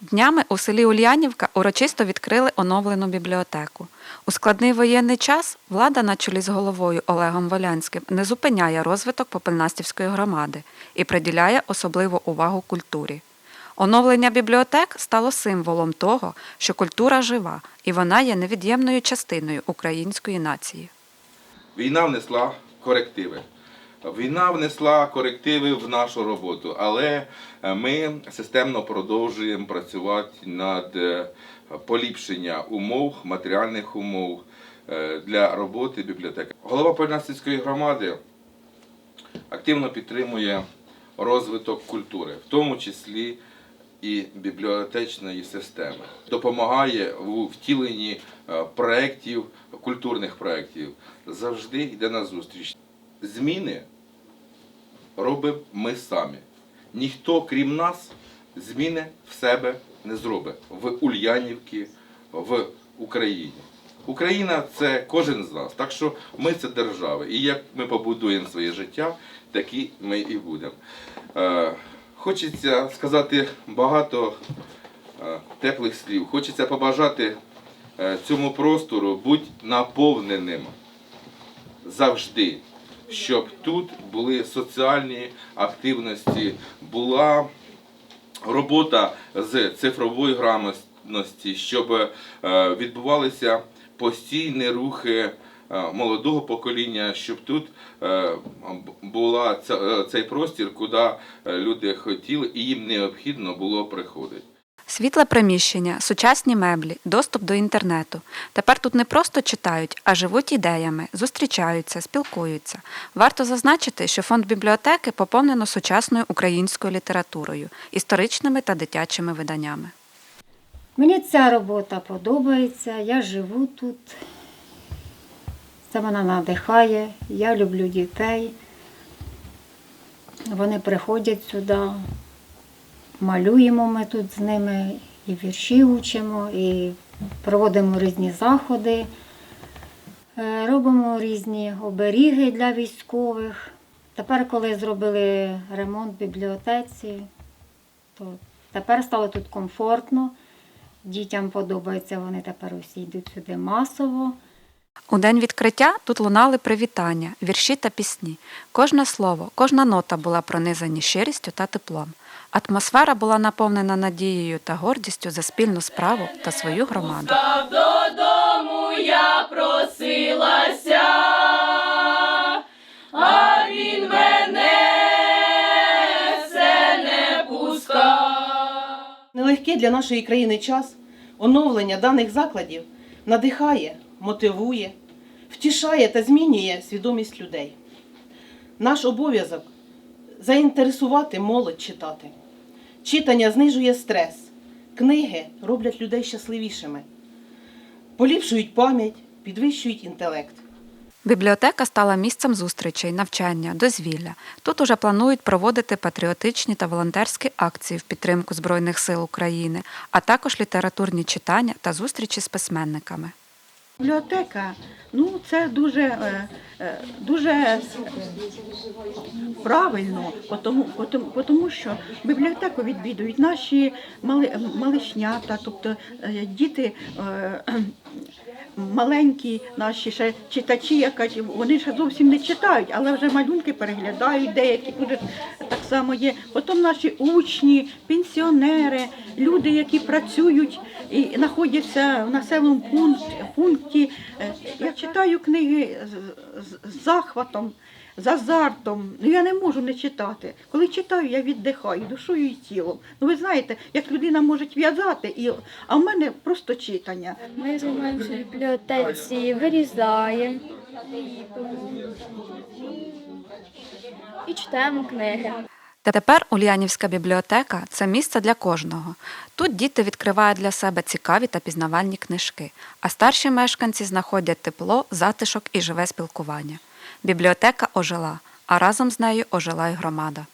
Днями у селі Ульянівка урочисто відкрили оновлену бібліотеку. У складний воєнний час влада на чолі з головою Олегом Волянським не зупиняє розвиток Попельнастівської громади і приділяє особливу увагу культурі. Оновлення бібліотек стало символом того, що культура жива і вона є невід'ємною частиною української нації. Війна внесла корективи. Війна внесла корективи в нашу роботу, але е, ми системно продовжуємо працювати над е, поліпшення умов, матеріальних умов е, для роботи бібліотеки. Голова Польнастівської громади активно підтримує розвиток культури, в тому числі і бібліотечної системи. Допомагає у втіленні проєктів, культурних проєктів. Завжди йде на зустріч. Зміни робимо ми самі. Ніхто, крім нас, зміни в себе не зробить в Ульянівці, в Україні. Україна це кожен з нас. Так що ми це держава. І як ми побудуємо своє життя, такі ми і будемо. Е, Хочеться сказати багато е, теплих слів. Хочеться побажати е, цьому простору бути наповненим завжди, щоб тут були соціальні активності, була робота з цифрової грамотності, щоб е, відбувалися постійні рухи е, молодого покоління, щоб тут е, була цей простір, куди люди хотіли і їм необхідно було приходити. Світле приміщення, сучасні меблі, доступ до інтернету. Тепер тут не просто читають, а живуть ідеями, зустрічаються, спілкуються. Варто зазначити, що фонд бібліотеки поповнено сучасною українською літературою, історичними та дитячими виданнями. Мені ця робота подобається, я живу тут. Це мене надихає, я люблю дітей. Вони приходять сюди, малюємо ми тут з ними, і вірші учимо, і проводимо різні заходи, Е, робимо різні оберіги для військових. Тепер, коли зробили ремонт бібліотеці, то тепер стало тут комфортно. Дітям подобається, вони тепер усі йдуть сюди масово. У день відкриття тут лунали привітання, вірші та пісні. Кожне слово, кожна нота була пронизані щирістю та теплом. Атмосфера була наповнена надією та гордістю за спільну справу та свою громаду. Став додому я просилася, а він мене все не пускав. Нелегкий для нашої країни час оновлення даних закладів надихає, мотивує, втішає та змінює свідомість людей. Наш обов'язок заінтересувати молодь читати. Читання знижує стрес, книги роблять людей щасливішими, поліпшують пам'ять, підвищують інтелект. Бібліотека стала місцем зустрічей, навчання, дозвілля. Тут уже планують проводити патріотичні та волонтерські акції в підтримку Збройних сил України, а також літературні читання та зустрічі з письменниками. Бібліотека, ну це дуже, е, е, дуже правильно, тому, тому, що бібліотеку відвідують наші мали, малишнята, тобто е, діти. Маленькі наші ще читачі, вони ще зовсім не читають, але вже малюнки переглядають, деякі само є. Потім наші учні, пенсіонери, люди, які працюють і знаходяться в населеному пункті. Е, Я читаю книги з захватом, з азартом. Ну я не можу не читати. Коли читаю, я віддихаю душою і тілом. Ну ви знаєте, як людина може в'язати, і а в мене просто читання. Ми займаємося в бібліотеці, вирізаємо і читаємо книги. Тепер Ульянівська бібліотека це місце для кожного. Тут діти відкривають для себе цікаві та пізнавальні книжки, а старші мешканці знаходять тепло, затишок і живе спілкування. Бібліотека ожила, а разом з нею ожила й громада.